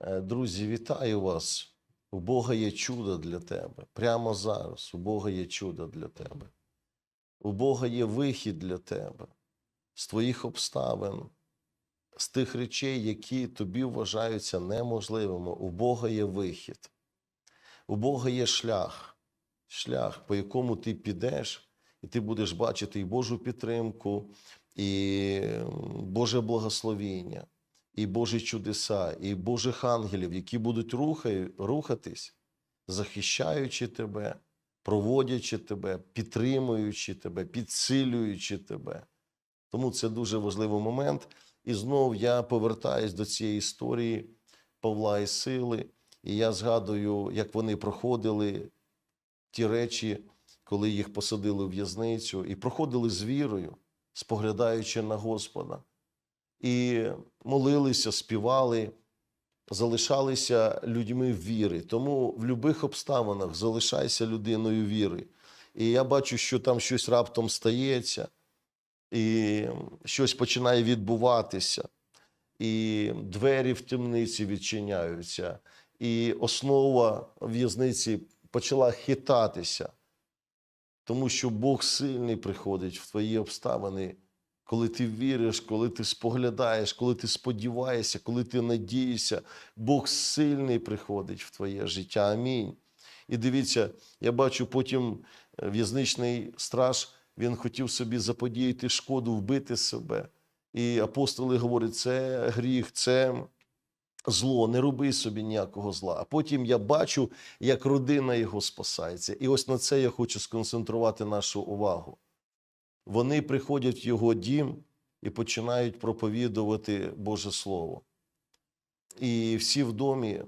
Е, Друзі, вітаю вас. У Бога є чудо для тебе. Прямо зараз у Бога є чудо для тебе. У Бога є вихід для тебе з твоїх обставин, з тих речей, які тобі вважаються неможливими. У Бога є вихід. У Бога є шлях, шлях, по якому ти підеш, і ти будеш бачити і Божу підтримку, і Боже благословіння, і Божі чудеса, і Божих ангелів, які будуть рухай, рухатись, захищаючи тебе, проводячи тебе, підтримуючи тебе, підсилюючи тебе. Тому це дуже важливий момент. І знов я повертаюсь до цієї історії Павла і Сили, і я згадую, як вони проходили ті речі, коли їх посадили в в'язницю, і проходили з вірою, споглядаючи на Господа, і молилися, співали, залишалися людьми віри. Тому в будь-яких обставинах залишайся людиною віри. І я бачу, що там щось раптом стається, і щось починає відбуватися, і двері в темниці відчиняються, і основа в'язниці почала хитатися. Тому що Бог сильний приходить в твої обставини, коли ти віриш, коли ти споглядаєш, коли ти сподіваєшся, коли ти надієшся, Бог сильний приходить в твоє життя. Амінь. І дивіться, я бачу потім е, в'язничний страж, він хотів собі заподіяти шкоду, вбити себе. І апостоли говорять, це гріх, це зло, не роби собі ніякого зла. А потім я бачу, як родина його спасається. І ось на це я хочу сконцентрувати нашу увагу. Вони приходять в його дім і починають проповідувати Боже Слово. І всі в домі,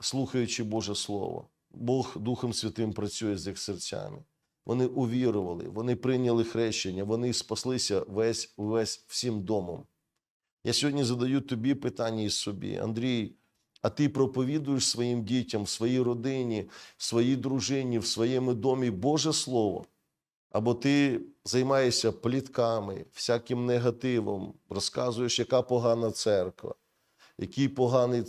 слухаючи Боже Слово, Бог Духом Святим працює з їх серцями. Вони увірували, вони прийняли хрещення, вони спаслися весь, весь всім домом. Я сьогодні задаю тобі питання і собі, Андрій, а ти проповідуєш своїм дітям, в своїй родині, в своїй дружині, в своєму домі Боже Слово? Або ти займаєшся плітками, всяким негативом, розказуєш, яка погана церква, який поганий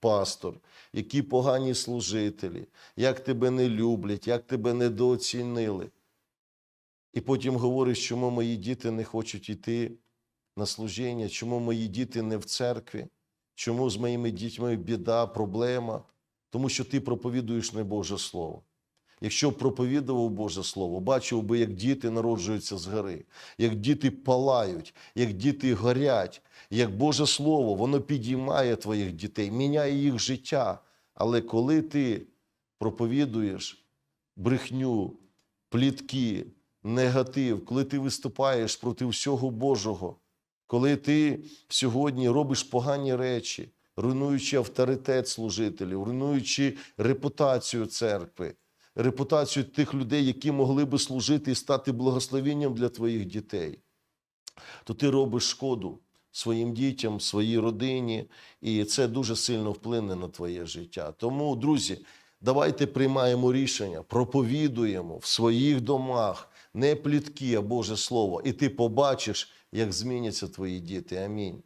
пастор, які погані служителі, як тебе не люблять, як тебе недооцінили. І потім говориш, чому мої діти не хочуть йти на служіння, чому мої діти не в церкві, чому з моїми дітьми біда, проблема, тому що ти проповідуєш не Боже Слово. Якщо проповідував Боже Слово, бачив би, як діти народжуються з гори, як діти палають, як діти горять, як Боже Слово, воно підіймає твоїх дітей, міняє їх життя. Але коли ти проповідуєш брехню, плітки, негатив, коли ти виступаєш проти всього Божого, коли ти сьогодні робиш погані речі, руйнуючи авторитет служителів, руйнуючи репутацію церкви, репутацію тих людей, які могли би служити і стати благословенням для твоїх дітей, то ти робиш шкоду своїм дітям, своїй родині, і це дуже сильно вплине на твоє життя. Тому, друзі, давайте приймаємо рішення, проповідуємо в своїх домах не плітки, а Боже Слово, і ти побачиш, як зміняться твої діти. Амінь.